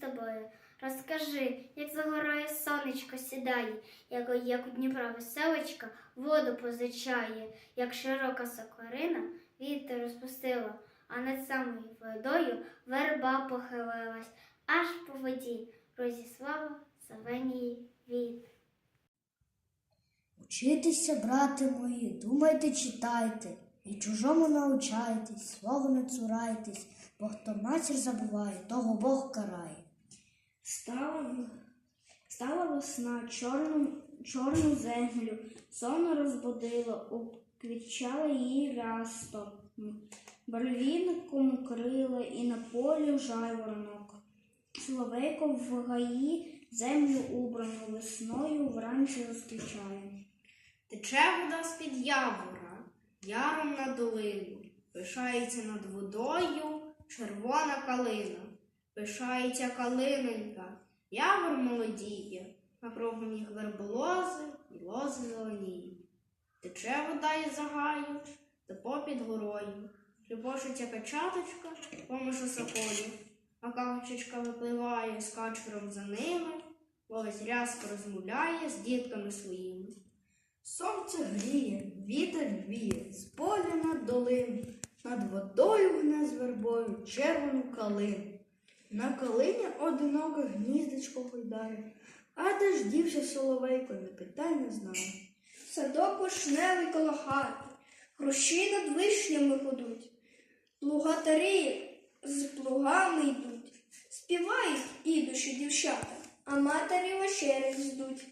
тобою. Розкажи, як за горою сонечко сідає, як, як у Дніпра веселочка воду позичає, як широка сокорина вітер розпустила, а над самою водою верба похилилась, аж по воді розіслала Савенії віт. Учитися, брати мої, думайте, читайте, і чужому научайтесь, свого не цурайтесь, бо хто матір забуває, того Бог карає. Стала, стала весна, чорну, чорну землю, сон розбудила, уквітчала її рястом, барвінком крила і на полі жайворонок. Соловейко в гаї землю убрану весною вранці зустрічає. Тече вода з-під явора, яром на долину, пишається над водою червона калина, пишається калинонька, явор молодіє, кругом їх верболози і лози зеленіють. Тече вода із загаю, та попід горою, Любошиться качаточка, поміж соколі, а качечка випливає з качером за ними, Лось рязко розмовляє з дітками своїми. Сонце гріє, вітер віє, з поля над долину, над водою гне з вербою червону калину. На калині одиноке гніздечко гойдає, а де ж дівся соловейко, не питай, не знаю. Садок вишневий коло хати, хрущі над вишнями гудуть, плугатарі з плугами йдуть, співають ідучі дівчата, а матері вечерять здуть.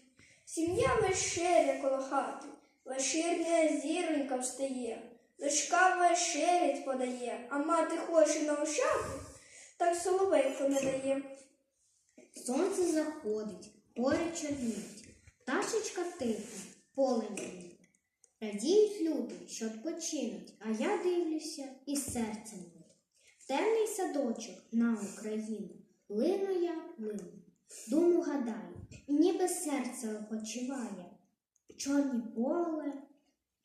Сім'я вечеря коло хати, вечірня зіронька встає, дочка вечерять подає, а мати хоче навчати, так соловейко не дає. Сонце заходить, поряд чорніють, пташечка тиха, поле мені. Радіють люди, що відпочинуть, а я дивлюся і серце. В темний садочок на Україну лину я лину, думу гадаю, і ніби серце опочиває. Чорні поле,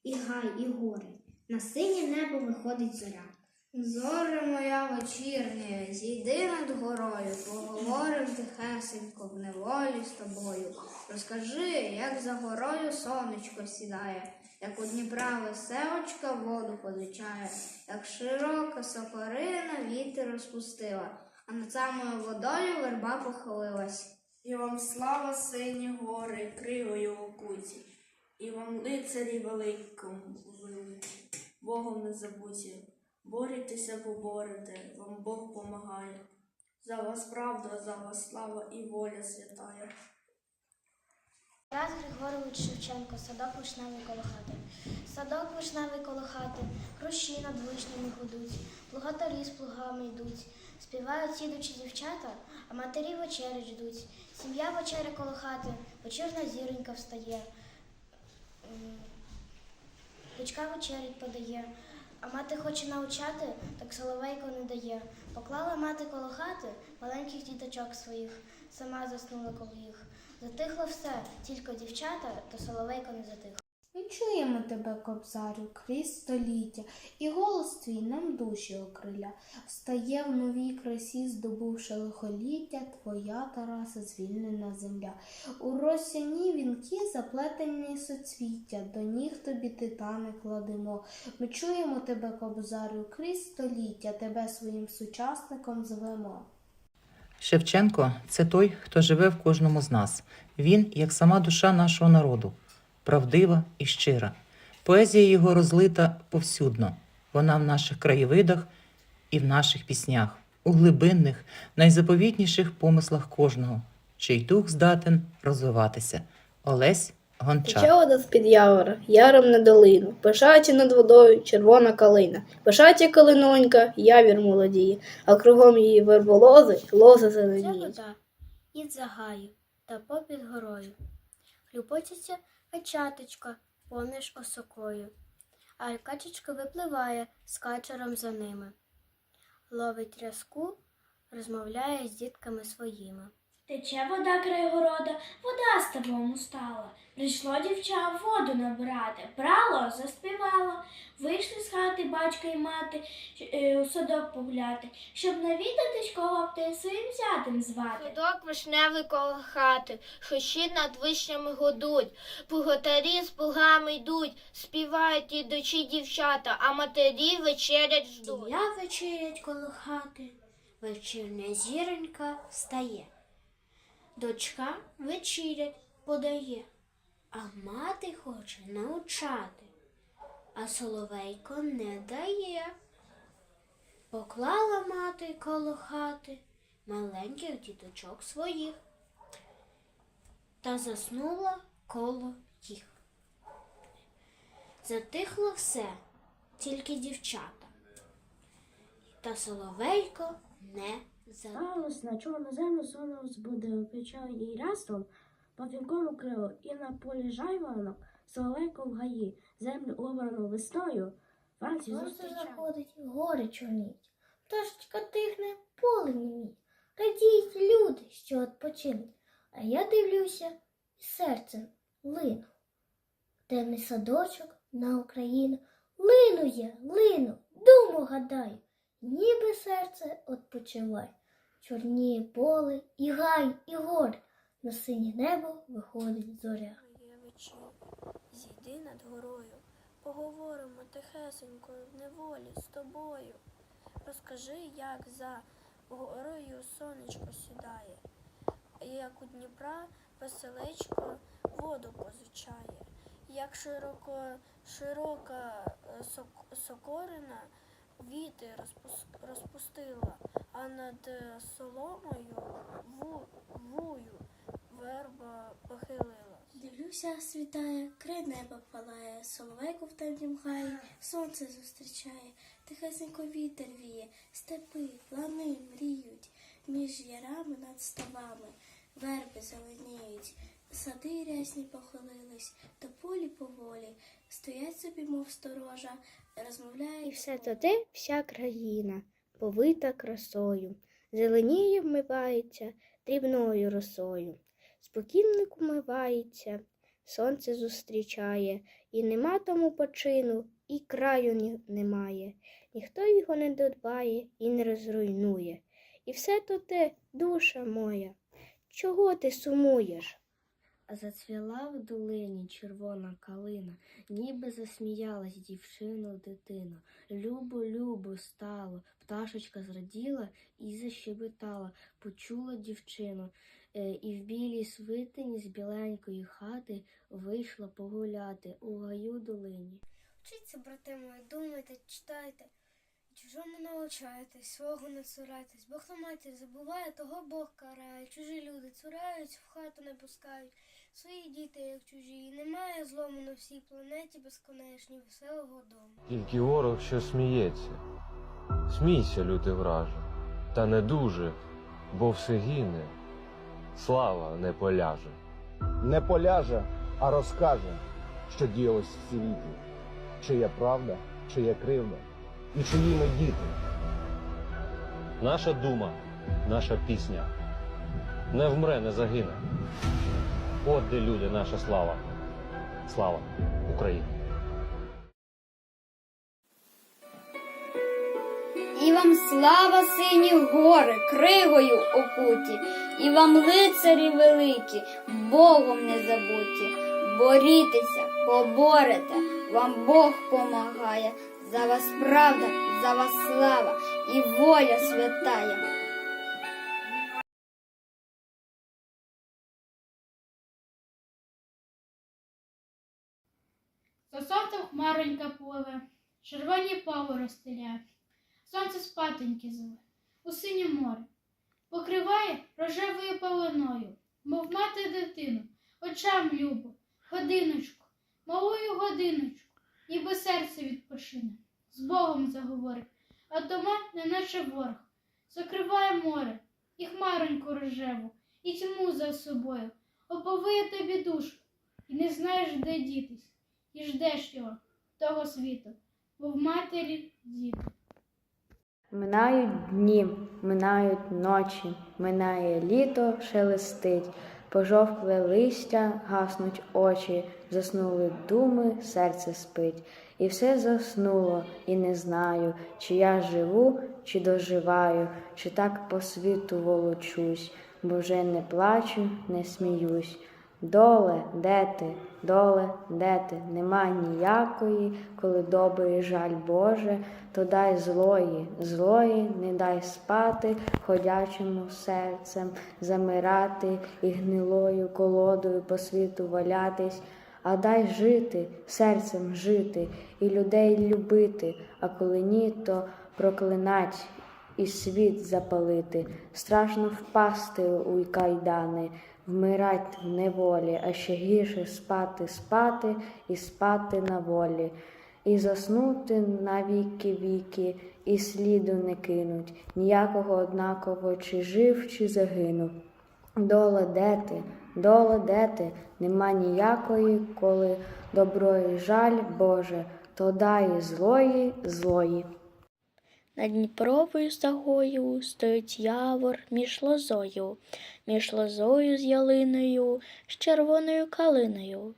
і гай, і гори, на синє небо виходить зоря. Зоре моя вечірня, зійди над горою, поговорим тихесенько в неволі з тобою. Розкажи, як за горою сонечко сідає, як у Дніпра веселочка воду позичає, як широка сокорина вітер розпустила, а над самою водою верба похилилась. І вам слава сині гори, кривою окуті, і вам лицарі великому великі, Богом не забуті. Борітеся, поборете, вам Бог помагає. За вас правда, за вас слава і воля святая. Тарас Григорович Шевченко, садок вишневий коло хати. Садок вишневий коло хати, хрущі над вишнями гудуть, плугатарі з плугами йдуть, співають ідучі дівчата, а матері вечері ждуть. Сім'я вечеря коло хати, вечірна зіронька встає. Дочка вечерять подає, а мати хоче навчати, так соловейко не дає. Поклала мати коло хати маленьких діточок своїх, сама заснула коло їх. Затихло все, тільки дівчата, то соловейко не затихло. Ми чуємо тебе, кобзарю, крізь століття, і голос твій нам душі окриля. Встає в новій красі, здобувши лихоліття, твоя Тараса звільнена земля. У росяні вінки заплетені соцвіття, до ніг тобі титани кладемо. Ми чуємо тебе, кобзарю, крізь століття, тебе своїм сучасником звемо. Шевченко це той, хто живе в кожному з нас. Він як сама душа нашого народу, правдива і щира. Поезія його розлита повсюдно. Вона в наших краєвидах і в наших піснях, у глибинних, найзаповітніших помислах кожного, чий дух здатен розвиватися. Олесь Гончар. Тече вода з-під явора, яром на долину, пишається над водою червона калина, пишається калинонька, явір молодіє, а кругом її верболози, лози Ця зеленіють. вода ід загаю та попід горою. Хлюпочеться качаточка поміж осокою, а качечка випливає з качером за ними. Ловить рязку, розмовляє з дітками своїми. Тече вода край города, вода з табому стала. Прийшло дівча воду набирати, брало, заспівало. Вийшли з хати батько і мати е, у садок погуляти, щоб навідатись, кого б ти своїм зятем звати. Садок вишневий коло хати, хощі над вишнями годуть, Пуготарі з плугами йдуть, співають ідучі дівчата, а матері вечерять ждуть. Я вечерять коло хати, вечірня зіронька встає. Дочка вечерять подає, а мати хоче навчати, а соловейко не дає. Поклала мати коло хати маленьких діточок своїх та заснула коло їх. Затихло все, тільки дівчата. Та соловейко не за. Сталося, на чорну землю сонно збудив, печав їй рястом, по вінкому крило, і на полі жайворонок, соловейко в гаї, землю обрану весною, вранці Сонце зустрічав. заходить, гори чорніть, пташечка тихне, поле німіть. Радіють люди, що відпочинуть. А я дивлюся і серцем лину. Темний садочок на Україну. Лину я, лину, думу гадаю, ніби серце відпочиває. Чорніє поле і гай, і гори. На синє небо виходить зоря. Зійди над горою, поговоримо тихесенько в неволі з тобою. Розкажи, як за горою сонечко сідає, як у Дніпра веселечко воду позичає, як широко, широка е, сокорина віти розпустила, а над е, соломою ву, вую верба похилила. Дивлюся, світає, край неба палає, соловейко в темнім гаї, сонце зустрічає, тихесенько вітер віє, степи, лани мріють, між ярами над ставами, верби зеленіють, сади рясні похилились, до полі поволі, стоять собі, мов сторожа, розмовляють. І все туди вся країна, повита красою, зеленіє вмивається дрібною росою. Спокійник умивається, сонце зустрічає, і нема тому почину, і краю немає. Ніхто його не додбає і не розруйнує. І все то те, душа моя, чого ти сумуєш? Зацвіла в долині червона калина, ніби засміялась дівчина дитина. Любо, любо стало, пташечка зраділа і защебетала, почула дівчину, е, і в білій свитині з біленької хати вийшла погуляти у гаю долині. Вчіться, брати мої, думайте, читайте, чужому навчайтесь, свого не цурайтесь, Бог на матір забуває, того Бог карає, чужі люди цураються, в хату не пускають, свої діти, як чужі, і немає злому на всій планеті безконечній веселого дому. Тільки ворог, що сміється. Смійся, лютий враже, та не дуже, бо все гине, слава не поляже. не поляже, а розкаже, що діялось в світі, чия правда, чия кривда і чиї ми діти. Наша дума, наша пісня не вмре, не загине. От де люди, наша слава. Слава Україні! І вам слава сині гори, кригою окуті, і вам лицарі великі, Богом не забуті. Борітеся, поборете, вам Бог помагає. За вас правда, за вас слава і воля святая. Хмаронька пливе, червоні пави розстеляє, сонце спатоньки зве, у синє море, покриває рожевою паленою, мов мати дитину, очам любо, годиночку, малую годиночку, ніби серце відпочине, з Богом заговорив, а дома, неначе ворог, закриває море, і хмароньку рожеву, і тьму за собою, оповиє тобі душу, і не знаєш, де дітись і ждеш його, того світу, бо в матері діти. Минають дні, минають ночі, минає літо, шелестить, пожовкле листя, гаснуть очі, заснули думи, серце спить. І все заснуло, і не знаю, чи я живу, чи доживаю, чи так по світу волочусь, бо вже не плачу, не сміюсь. Доле, де ти, доле, де ти? Нема ніякої, коли добрий жаль Боже, то дай злої, злої, не дай спати, ходячому серцем замирати і гнилою колодою по світу валятись, а дай жити, серцем жити і людей любити, а коли ні, то проклинать і світ запалити, страшно впасти у кайдани, вмирать в неволі, а ще гірше спати, спати і спати на волі, і заснути на віки віки, і сліду не кинуть, ніякого однаково, чи жив, чи загинув. Доле де ти, доле де ти, нема ніякої, коли доброї жаль Боже, то дай злої, злої. Над Дніпровою стагою стоїть явор між лозою, між лозою з ялиною, з червоною калиною.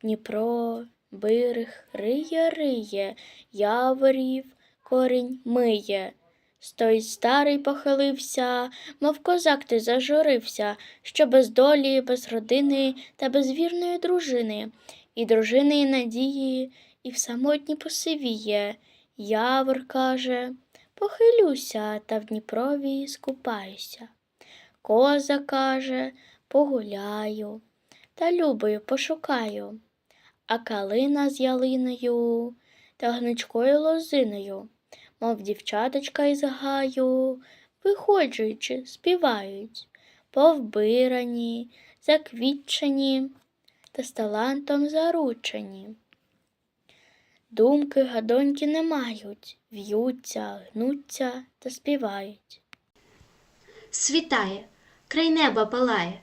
Дніпро, берег, риє, риє, яворів корінь миє. Стоїть старий похилився, мов козак ти зажурився, що без долі, без родини та без вірної дружини, і дружини і надії, і в самотні посивіє. Явор каже, похилюся та в Дніпрові скупаюся. Коза каже, погуляю та любою пошукаю, а калина з ялиною та гнучкою лозиною, мов дівчаточка із гаю, виходжуючи, співають, повбирані, заквітчені та з талантом заручені. Думки гадоньки не мають, в'ються, гнуться та співають. Світає, край неба палає,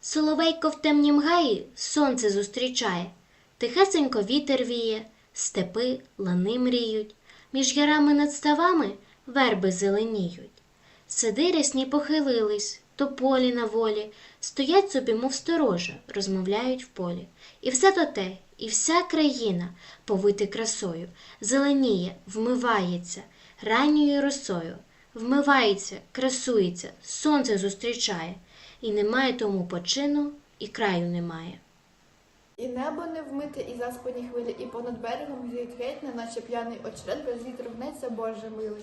соловейко в темнім гаї сонце зустрічає, тихесенько вітер віє, степи, лани мріють, між ярами над ставами верби зеленіють. Сиди рясні похилились, тополі на волі, стоять собі, мов сторожа, розмовляють в полі. І все то те, і вся країна, повити красою, зеленіє, вмивається, ранньою росою, вмивається, красується, сонце зустрічає, і немає тому почину, і краю немає. І небо не вмите, і заспані хвилі, і понад берегом гріють геть, неначе п'яний очерет, без вітру гнеться, Боже милий.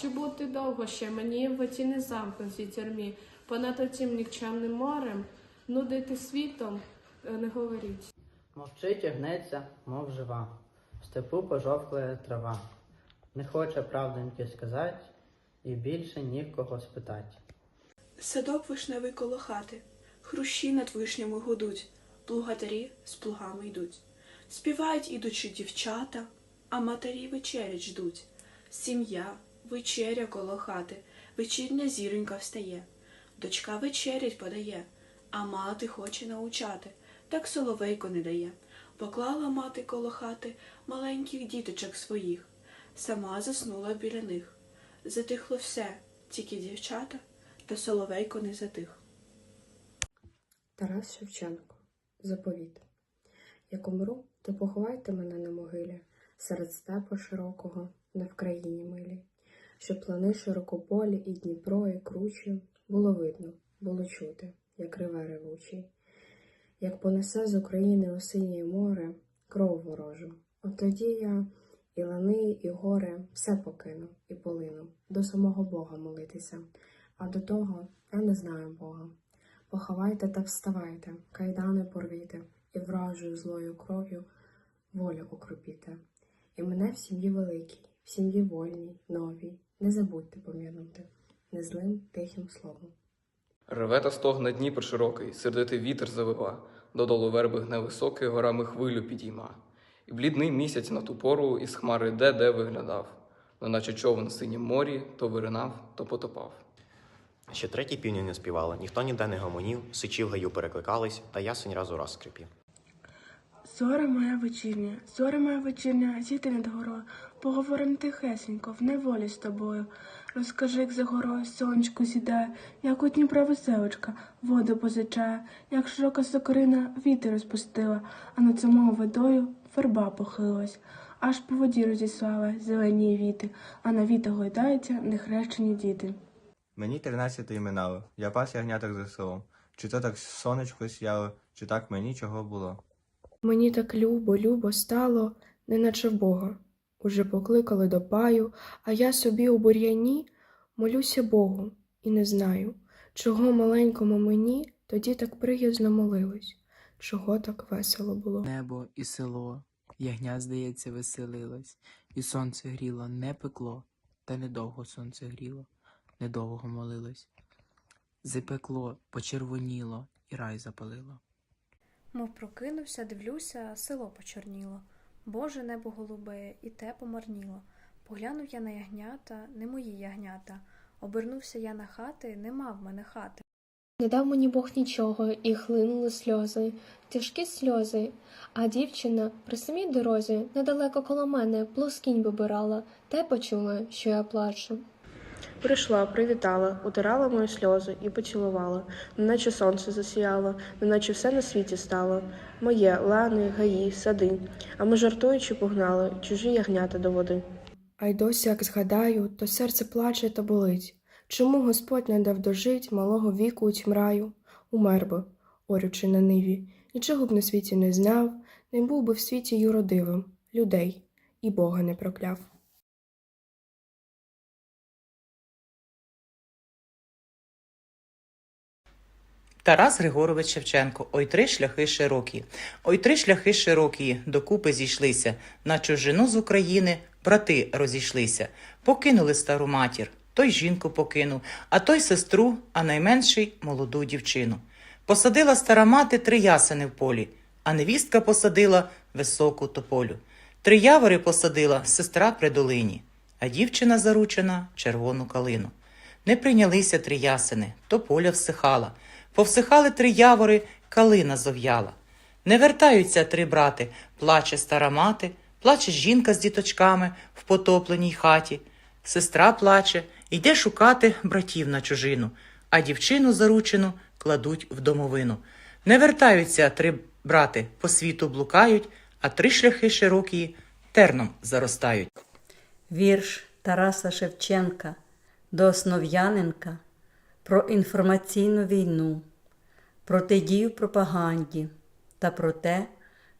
Чи бути довго ще мені в оті не замкнутій тюрмі, понад отім нікчемним морем, нудити світом, е, не говоріть. Мовчить і гнеться, мов жива, в степу пожовклая трава. Не хоче правдоньки сказать, і більше ні в кого спитать. Садок вишневий коло хати, хрущі над вишнями гудуть, плугатарі з плугами йдуть. Співають ідучі дівчата, а матері вечерять ждуть. Сім'я, вечеря коло хати, вечірня зіронька встає. Дочка вечерять подає, а мати хоче научати, так соловейко не дає. Поклала мати коло хати маленьких діточок своїх, сама заснула біля них. Затихло все, тільки дівчата та соловейко не затих. Тарас Шевченко. Заповіт. Як умру, то поховайте мене на могилі, серед степу широкого, не в країні милі, щоб плани широкополі і Дніпро, і кручі було видно, було чути, як реве ревучий, як понесе з України у синє море кров ворожу. От тоді я і лани, і гори все покину і полину, до самого Бога молитися, а до того я не знаю Бога. Поховайте та вставайте, кайдани порвіте, і вражою злою кров'ю волю окропіте. І мене в сім'ї великій, в сім'ї вольній, новій, не забудьте пом'янути, незлим тихим словом. Реве та стогне Дніпр широкий, сердитий вітер завива, додолу верби гне високий, горами хвилю підійма. І блідний місяць на ту пору із хмари де-де виглядав, неначе човен в синім морі то виринав, то потопав. Ще треті півні не співали, ніхто ніде не гомонів, сичі в гаю перекликались, та ясень раз у раз скрипів. Зоря моя вечірня, зоря моя вечірня, зійди над горою, поговорим тихесенько, в неволі з тобою. Розкажи, як за горою сонечко сідає, як у Дніпра веселочка воду позичає, як широка сокорина вітер розпустила, а над самою водою верба похилилась. Аж по воді розіслала зелені віти, а на віта гойдаються нехрещені діти. Мені тринадцяти минало, я пас ягняток за селом. Чи то так сонечко сяло, чи так мені чого було. Мені так любо, любо стало, неначе в Бога. Уже покликали до паю, а я собі у бур'яні молюся Богу і не знаю, чого маленькому мені тоді так приязно молилось, чого так весело було. Небо і село, ягня, здається, веселилось, і сонце гріло, не пекло, та недовго сонце гріло, недовго молилось. Запекло, почервоніло і рай запалило. Мов прокинувся, дивлюся, село почорніло. Боже небо голубе, і те помарніло. Поглянув я на ягнята, не мої ягнята. Обернувся я на хати, нема в мене хати. Не дав мені Бог нічого, і хлинули сльози, тяжкі сльози. А дівчина при самій дорозі, недалеко коло мене, плоскінь вибирала, те почула, що я плачу. Прийшла, привітала, утирала мої сльози і поцілувала, неначе сонце засіяло, неначе все на світі стало. Моє лани, гаї, сади, а ми жартуючи погнали чужі ягнята до води. А й досі, як згадаю, то серце плаче та болить. Чому Господь не дав дожить малого віку у раю? Умер би, орючи на ниві, нічого б на світі не знав, не був би в світі юродивим, людей, і Бога не прокляв. Тарас Григорович Шевченко, ой три шляхи широкі. Ой три шляхи широкі, докупи зійшлися. На чужину з України брати розійшлися. Покинули стару матір, той жінку покинув, а той сестру, а найменший молоду дівчину. Посадила стара мати три ясени в полі, а невістка посадила високу тополю. Три явори посадила сестра при долині, а дівчина заручена червону калину. Не прийнялися три ясени, тополя всихала. Повсихали три явори, калина зов'яла. Не вертаються три брати, плаче стара мати, плаче жінка з діточками в потопленій хаті. Сестра плаче, йде шукати братів на чужину, а дівчину заручену кладуть в домовину. Не вертаються три брати, по світу блукають, а три шляхи широкі терном заростають. Вірш Тараса Шевченка до Основ'яненка про інформаційну війну, протидію пропаганді та про те,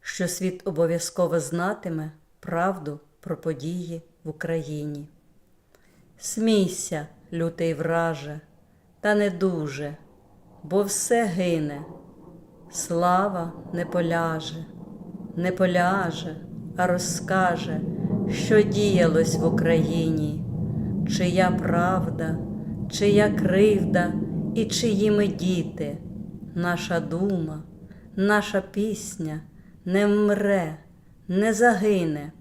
що світ обов'язково знатиме правду про події в Україні. Смійся, лютий враже, та не дуже, бо все гине. Слава не поляже, не поляже, а розкаже, що діялось в Україні, чия правда, чия кривда і чиї ми діти, наша дума, наша пісня не вмре, не загине.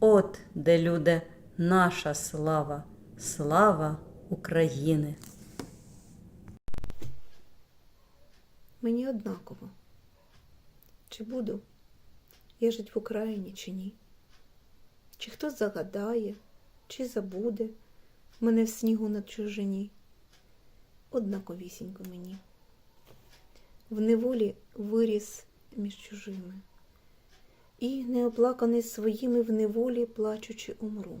От де люди наша слава, слава України. Мені однаково, чи буду я жити в Україні, чи ні. Чи хтось загадає, чи забуде мене в снігу на чужині. Однаковісінько мені. В неволі виріс між чужими. І, неоплаканий своїми в неволі, плачучи, умру.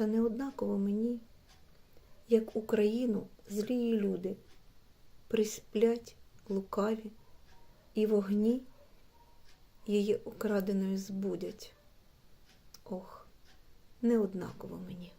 та не однаково мені, як Україну злії люди присплять лукаві і вогні її украденою збудять. Ох, не однаково мені.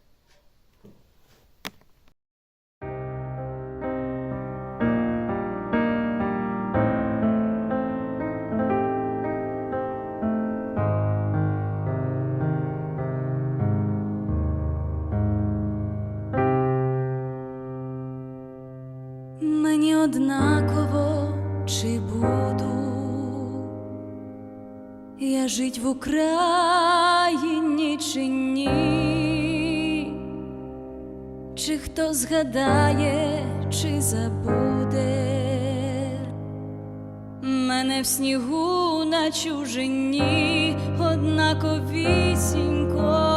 Я жить в Україні чи ні, чи хто згадає, чи забуде? Мене в снігу на чужині, однаковісінько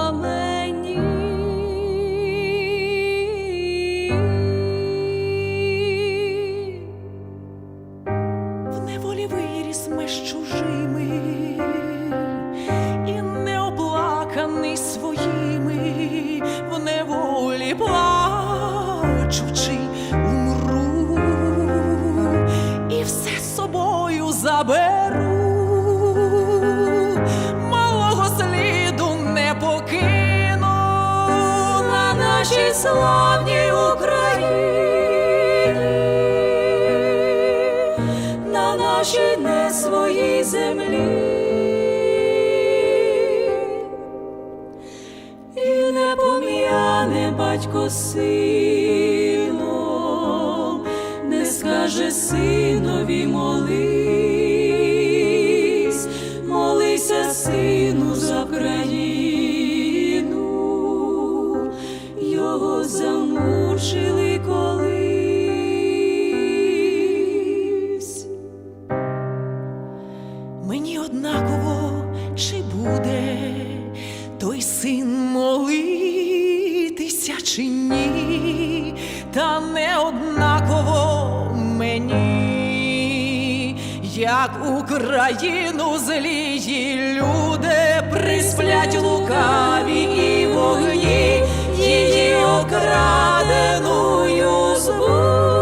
славній Україні на нашій не своїй землі. І не пом'яне батько сином, Мені однаково, чи буде той син молитися чи ні, та не однаково мені, як Україну злії люди присплять лукаві і вогні, її окраденою збудуть.